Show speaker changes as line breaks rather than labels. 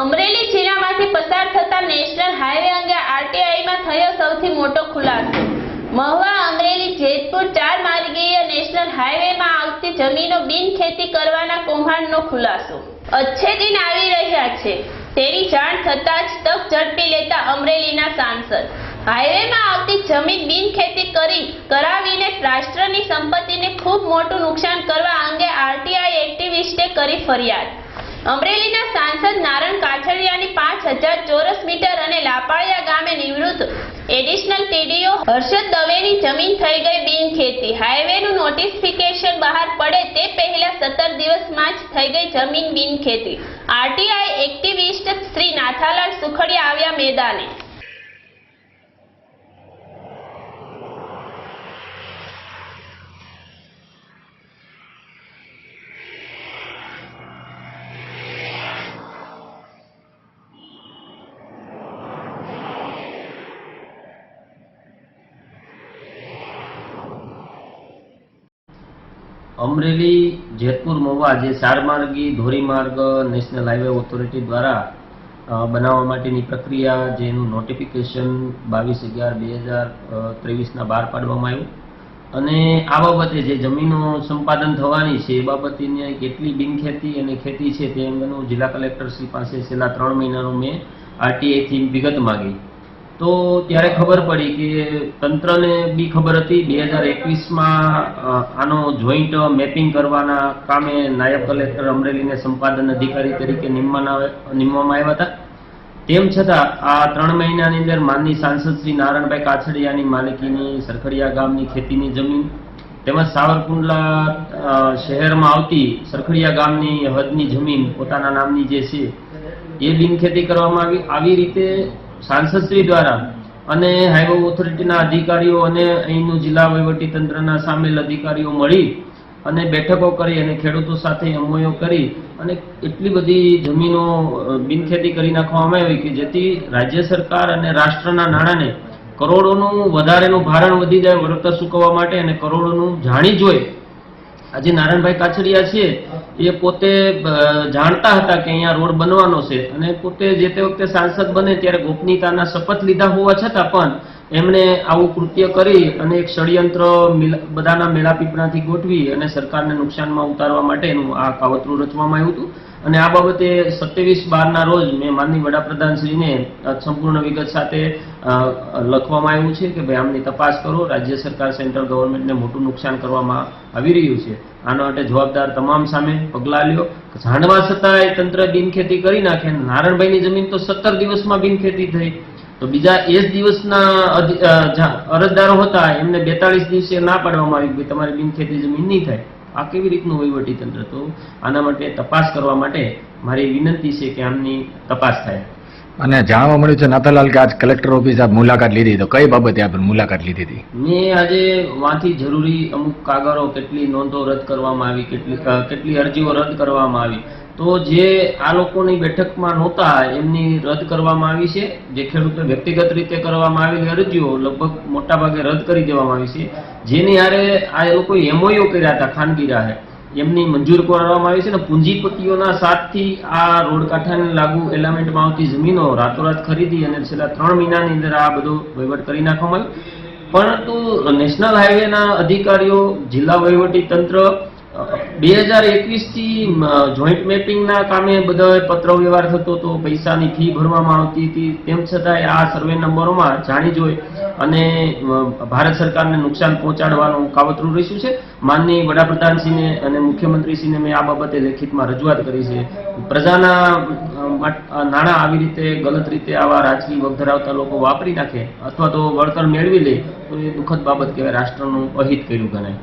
અમરેલી જિલ્લામાંથી પસાર થતા નેશનલ હાઈવે અંગે આરટીઆઈમાં થયો સૌથી મોટો ખુલાસો. મહુવા, અમરેલી, જેતપુર ચાર માર્ગીય નેશનલ હાઈવેમાં આવતી જમીનો બિનખેતી કરવાના કૌભાંડનો ખુલાસો. અચ્છે દિન આવી રહ્યા છે. તેની જાણ થતાં જ તક ઝડપી લેતા અમરેલીના સાંસદ. હાઈવેમાં આવતી જમીન બિનખેતી કરી, કરાવીને રાષ્ટ્રની સંપત્તિને ખૂબ મોટું નુકસાન કરવા અંગે આરટીઆઈ એક્ટિવિસ્ટે કરી ફરિયાદ. અમરેલીના સાંસદ નારણ કાછડિયાની પાંચ હજાર ચોરસ મીટર અને લાપાળિયા ગામે નિવૃત્ત એડિશનલ ટીડીઓ હર્ષદ દવેની જમીન થઈ ગઈ બિનખેતી. હાઈવેનું નોટિફિકેશન બહાર પડે તે પહેલા સત્તર દિવસમાં જ થઈ ગઈ જમીન બિનખેતી. આરટીઆઈ એક્ટિવિસ્ટ શ્રી નાથાલાલ સુખડિયા આવ્યા મેદાને.
અમરેલી, જેતપુર, મહુવા જે ચારમાર્ગી ધોરીમાર્ગ, નેશનલ હાઈવે ઓથોરિટી દ્વારા બનાવવા માટેની પ્રક્રિયા જેનું નોટિફિકેશન બાવીસ અગિયાર બે હજાર ત્રેવીસના બહાર પાડવામાં આવ્યું. અને આ બાબતે જે જમીનો સંપાદન થવાની છે, એ બાબતની કેટલી બિનખેતી અને ખેતી છે તે અંગેનું જિલ્લા કલેક્ટર શ્રી પાસે છેલ્લા ત્રણ મહિનાનું મેં આરટીઆઈથી વિગત માગી. તો ત્યારે ખબર પડી કે તંત્રને બી ખબર હતી બે હજાર એકવીસમાં આનો જોઈન્ટ મેપિંગ કરવાના કામે નાયબ કલેક્ટર અમરેલીને સંપાદન અધિકારી તરીકે નિમવામાં આવ્યા હતા. તેમ છતાં આ ત્રણ મહિનાની અંદર માનની સાંસદ શ્રી નારાયણભાઈ કાછડિયાની માલિકીની સરખડિયા ગામની ખેતીની જમીન તેમજ સાવરકુંડલા શહેરમાં આવતી સરખડિયા ગામની હદની જમીન પોતાના નામની જે છે એ બિનખેતી કરવામાં આવી આવી રીતે સાંસદશ્રી દ્વારા અને હાઈવે ઓથોરિટીના અધિકારીઓ અને અહીંનું જિલ્લા તંત્રના સામેલ અધિકારીઓ મળી અને બેઠકો કરી અને ખેડૂતો સાથે અમોયો કરી અને એટલી બધી જમીનો બિનખેતી કરી નાખવામાં આવી કે જેથી રાજ્ય સરકાર અને રાષ્ટ્રના નાણાંને કરોડોનું વધારેનું ભારણ વધી જાય વળતર ચૂકવવા માટે અને કરોડોનું જાણી જોઈ આજે નારાયણભાઈ કાછડિયા છે એ પોતે જાણતા હતા કે અહીંયા રોડ બનવાનો છે. અને પોતે જે તે વખતે સાંસદ બને ત્યારે ગોપનીયતાના શપથ લીધા હોવા છતાં પણ એમણે આવું કૃત્ય કરી અને એક ષડયંત્ર બધાના મેળાપીપણાથી ગોઠવી અને સરકારને નુકસાનમાં ઉતારવા માટેનું આ કાવતરું રચવામાં આવ્યું હતું. અને આ બાબતે સત્યાવીસ બારના રોજ મેં માનની વડાપ્રધાનશ્રીને સંપૂર્ણ વિગત સાથે લખવામાં આવ્યું છે કે ભાઈ આમની તપાસ કરો, રાજ્ય સરકાર સેન્ટ્રલ ગવર્મેન્ટને મોટું નુકસાન કરવામાં આવી રહ્યું છે. આના માટે જવાબદાર તમામ સામે પગલાં લ્યો. જાણવા છતાંય તંત્ર બિનખેતી કરી નાખે. નારાયણભાઈની જમીન તો સત્તર દિવસમાં બિનખેતી થઈ. તો બીજા એ જ દિવસના અરજદારો હતા, એમને બેતાળીસ દિવસે ના પાડવામાં આવી કે તમારી બિનખેતી જમીન નહીં થાય. આ કેવી રીતનું વહીવટી તંત્ર તો આના માટે તપાસ કરવા માટે મારી વિનંતી છે કે આમની તપાસ થાય.
અને જાણવા મળ્યું છે નાથાલાલ કે આજ કલેક્ટર ઓફિસ આપ મુલાકાત લીધી. તો કઈ બાબતે આપ મુલાકાત લીધી હતી?
મેં આજે વાંથી જરૂરી અમુક કાગળો, કેટલી નોંધો રદ કરવામાં આવી, કેટલી કેટલી અરજીઓ રદ કરવામાં આવી. તો જે આ લોકોની બેઠકમાં નહોતા, એમની રદ કરવામાં આવી છે. જે ખેડૂતો વ્યક્તિગત રીતે કરવામાં આવેલી અરજીઓ લગભગ મોટા ભાગે રદ કરી દેવામાં આવી છે. જેની હારે આ એ લોકોએ એમઓયુ કર્યા હતા, ખાનગી રાહે. એમની મંજૂર કરવામાં આવી છે અને પૂંજીપતિઓના સાથથી આ રોડ કાંઠાને લાગુ એલામેન્ટમાં આવતી જમીનો રાતોરાત ખરીદી અને છેલ્લા ત્રણ મહિનાની અંદર આ બધો વહીવટ કરી નાખવામાં આવ્યો. પરંતુ નેશનલ હાઈવેના અધિકારીઓ, જિલ્લા વહીવટી તંત્ર બે હજાર એકવીસથી જોઈન્ટ મેપિંગના કામે બધા પત્ર વ્યવહાર થતો હતો, પૈસાની ફી ભરવામાં આવતી હતી. તેમ છતાંય આ સર્વે નંબરોમાં જાણી જોઈ અને ભારત સરકારને નુકસાન પહોંચાડવાનું કાવતરું રહ્યું છે. માનની વડાપ્રધાનશ્રીને અને મુખ્યમંત્રીશ્રીને મેં આ બાબતે લેખિતમાં રજૂઆત કરી છે. પ્રજાના નાણાં આવી રીતે ગલત રીતે આવા રાજકીય વગ ધરાવતા લોકો વાપરી નાખે અથવા તો વળતર મેળવી લે, તો એ દુઃખદ બાબત કહેવાય. રાષ્ટ્રનું અહિત કર્યું ગણાય.